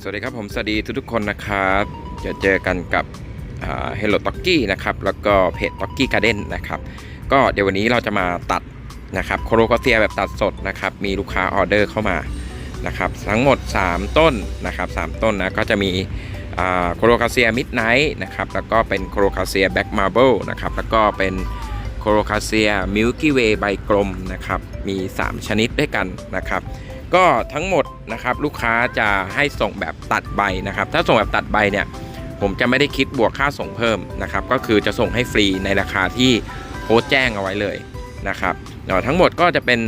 สวัสดีครับผมสวัสดีทุกๆคนนะครับจะเจอกันกับเฮลโลต็อกกี้นะครับแล้วก็เพจต็อกกี้การ์เด้นนะครับก็เดี๋ยววันนี้เราจะมาตัดนะครับโคโรคาเซียแบบตัดสดนะครับมีลูกค้าออเดอร์เข้ามานะครับทั้งหมด 3 ต้นนะครับ3ต้นนะก็จะมีโคโรคาเซียมิดไนท์นะครับแล้วก็เป็นโคโรคาเซียแบ็กมาร์เบิลนะครับแล้วก็เป็นโคโรคาเซียมิลกี้เวย์ใบกลมนะครับมี 3 ชนิดด้วยกันนะครับ ก็ทั้งหมดนะครับลูกค้าจะให้ส่งแบบตัดใบนะครับ ถ้าส่งแบบตัดใบเนี่ยผมจะไม่ได้คิดบวกค่าส่งเพิ่มนะครับ ก็คือจะส่งให้ฟรีในราคาที่โพสแจ้งเอาไว้เลยนะครับทั้งหมดก็จะเป็น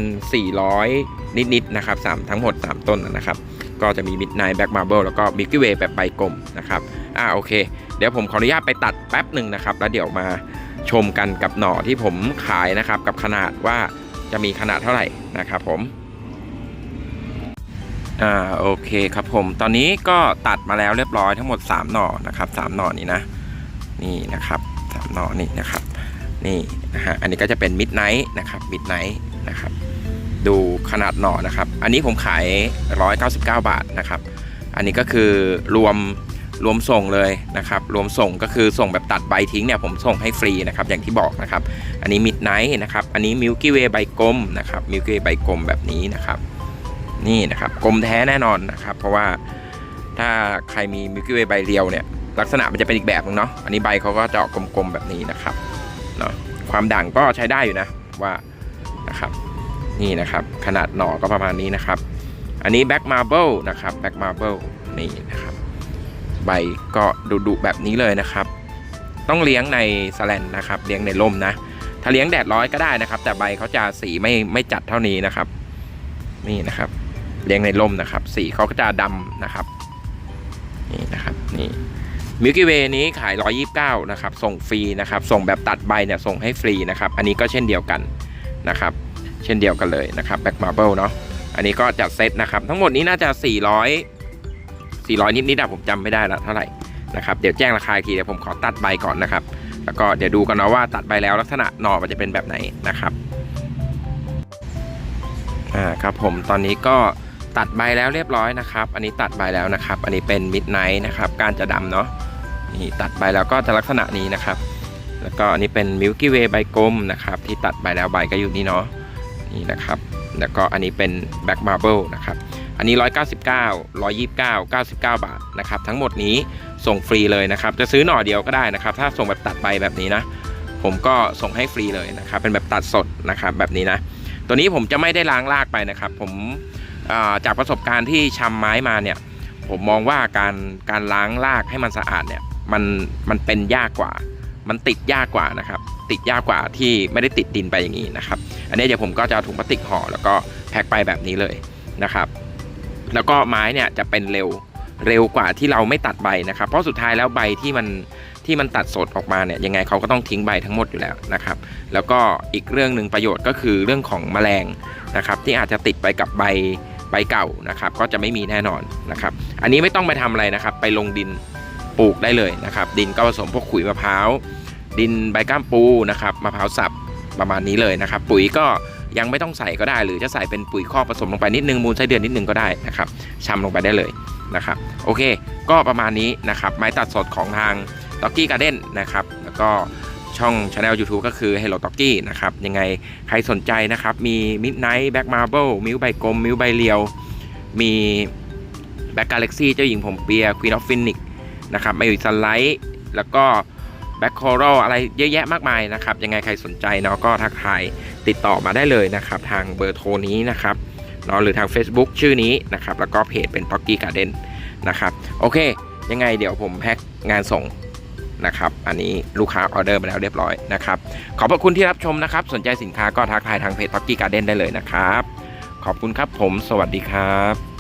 400 นิดๆนะครับ3ทั้งหมด 3 ต้นนะครับ ก็จะมี Midnight Black Marble แล้วก็ Milky Way แบบใบกลมนะครับอ่าโอเค เดี๋ยวผมขออนุญาตไปตัดแป๊บหนึ่งนะครับ แล้วเดี๋ยวมาชมกันกับหน่อที่ผมขายนะครับ กับขนาดว่าจะมีขนาดเท่าไหร่นะครับผม อ่าโอเคครับผมตอนนี้ก็ตัดมาแล้วเรียบร้อยทั้งหมด 3 หน่อนะครับ3หน่อนี้นะนี่นะครับ3หน่อนี่นะครับนี่นะฮะอันนี้ก็จะเป็นมิดไนท์นะครับมิดไนท์นะครับดูขนาดหน่อนะครับ อันนี้ผมขาย 199 บาทนะครับ อันนี้ก็คือรวมรวมส่งเลยนะครับ รวมส่งก็คือส่งแบบตัดใบทิ้งเนี่ยผมส่งให้ฟรีนะครับอย่างที่บอกนะครับ อันนี้มิดไนท์นะครับ อันนี้มิลกี้เวย์ใบกลมนะครับมิลกี้เวย์ใบกลมแบบนี้นะครับ นี่นะครับกลมแท้แน่นอนนะครับ เพราะว่าถ้าใครมีมิลกี้เวย์ใบเรียวเนี่ยลักษณะมันจะเป็นอีกแบบนึงเนาะอันนี้ใบเขาก็จะออกกลมๆแบบนี้นะครับเนาะความด่างก็ใช้ได้อยู่นะว่านะครับนี่นะครับขนาดหน่อก็ประมาณนี้นะครับ อันนี้แบ็กมาร์เบิลนะครับแบ็กมาร์เบิลนี่นะครับ ใบก็ดุๆแบบนี้เลยนะครับ ต้องเลี้ยงในสแลนนะครับ เลี้ยงในร่มนะ ถ้าเลี้ยงแดดร้อยก็ได้นะครับ แต่ใบเขาจะสีไม่ไม่จัดเท่านี้นะครับ นี่นะครับ เลี้ยงในร่มนะครับ สีเขาก็จะดำนะครับนี่นะครับนี่มิลกี้เวนี้ขาย 129 นะครับ ส่งฟรีนะครับ ส่งแบบตัดใบเนี่ยส่งให้ฟรีนะครับ อันนี้ก็เช่นเดียวกันนะครับ เช่นเดียวกันเลยนะครับแบ็กมาร์เบิลเนาะอันนี้ก็จัดเซตนะครับ ทั้งหมดนี้น่าจะ 400 400 นิดๆอะผมจำไม่ได้ละเท่าไหร่นะครับเดี๋ยวแจ้งราคาอีกทีเดี๋ยวผมขอตัดใบก่อนนะครับ แล้วก็เดี๋ยวดูกันนะว่าตัดใบแล้วลักษณะหน่อมันจะเป็นแบบไหนนะครับอ่าครับผมตอนนี้ก็ ตัดใบแล้วเรียบร้อยนะครับ อันนี้ตัดใบแล้วนะครับ อันนี้เป็นมิดไนท์นะครับ การจะดำเนาะนี่ตัดใบแล้วก็จะลักษณะนี้นะครับ แล้วก็อันนี้เป็นมิลกี้เวย์ใบกลมนะครับที่ตัดใบแล้วใบก็อยู่นี่เนาะนี่นะครับ แล้วก็อันนี้เป็นแบ็กมาร์เบิลนะครับอันนี้ 199 129 99 บาทนะครับทั้งหมดนี้ส่งฟรีเลยนะครับ จะซื้อหน่อเดียวก็ได้นะครับ ถ้าส่งแบบตัดใบแบบนี้นะ ผมก็ส่งให้ฟรีเลยนะครับ เป็นแบบตัดสดนะครับแบบนี้นะ ตัวนี้ผมจะไม่ได้ล้างรากไปนะครับ ผม จากประสบการณ์ที่ชำไม้มาเนี่ย ผมมองว่าการการล้างรากให้มันสะอาดเนี่ยมันมันเป็นยากกว่า มันติดยากกว่านะครับ ติดยากกว่าที่ไม่ได้ติดดินไปอย่างนี้นะครับ อันนี้เดี๋ยวผมก็จะเอาถุงพลาสติกห่อแล้วก็แพ็คไปแบบนี้เลยนะครับ แล้วก็ไม้เนี่ยจะเป็นเร็วเร็วกว่าที่เราไม่ตัดใบนะครับ เพราะสุดท้ายแล้วใบที่มันที่มันตัดสดออกมาเนี่ยยังไงเขาก็ต้องทิ้งใบทั้งหมดอยู่แล้วนะครับ แล้วก็อีกเรื่องหนึ่งประโยชน์ก็คือเรื่องของแมลงนะครับ ที่อาจจะติดไปกับใบ ใบเก่านะครับ ก็จะไม่มีแน่นอนนะครับ อันนี้ไม่ต้องไปทำอะไรนะครับ ไปลงดินปลูกได้เลยนะครับ ดินก็ผสมพวกขุยมะพร้าว ดินใบก้ามปูนะครับมะพร้าวสับประมาณนี้เลยนะครับ ปุ๋ยก็ยังไม่ต้องใส่ก็ได้ หรือจะใส่เป็นปุ๋ยคอกผสมลงไปนิดนึงมูลไส้เดือนนิดนึงก็ได้นะครับชำลงไปได้เลยนะครับ โอเค ก็ประมาณนี้นะครับ ไม้ตัดสดของทาง t o อกกี้การ์เด้นนะครับ แล้วก็ ช่อง channel YouTube ก็คือ Hello t o อกกี้นะครับ ยังไงใครสนใจนะครับ มี Midnight Black Marble มิวใบกลม มิวใบเรียว มี Back Galaxy เจ้าหญิงผมเปีย Queen of Phoenix นะครับมาอยู่สไลด์แล้วก็ Back Coral อะไรเยอะแยะมากมายนะครับ ยังไงใครสนใจเนาะก็ทักทายติดต่อมาได้เลยนะครับ ทางเบอร์โทรนี้นะครับเนาะหรือทาง Facebook ชื่อนี้นะครับ แล้วก็เพจเป็น t o อกกี้การ์เด้นนะครับ โอเค ยังไงเดี๋ยวผมแพ็คงานส่ง นะครับ อันนี้ลูกค้าออเดอร์ไปแล้วเรียบร้อยนะครับ ขอบพระคุณที่รับชมนะครับ สนใจสินค้าก็ทักทายทางเพจท็อกกี้การ์เด้นได้เลยนะครับ ขอบคุณครับผม สวัสดีครับ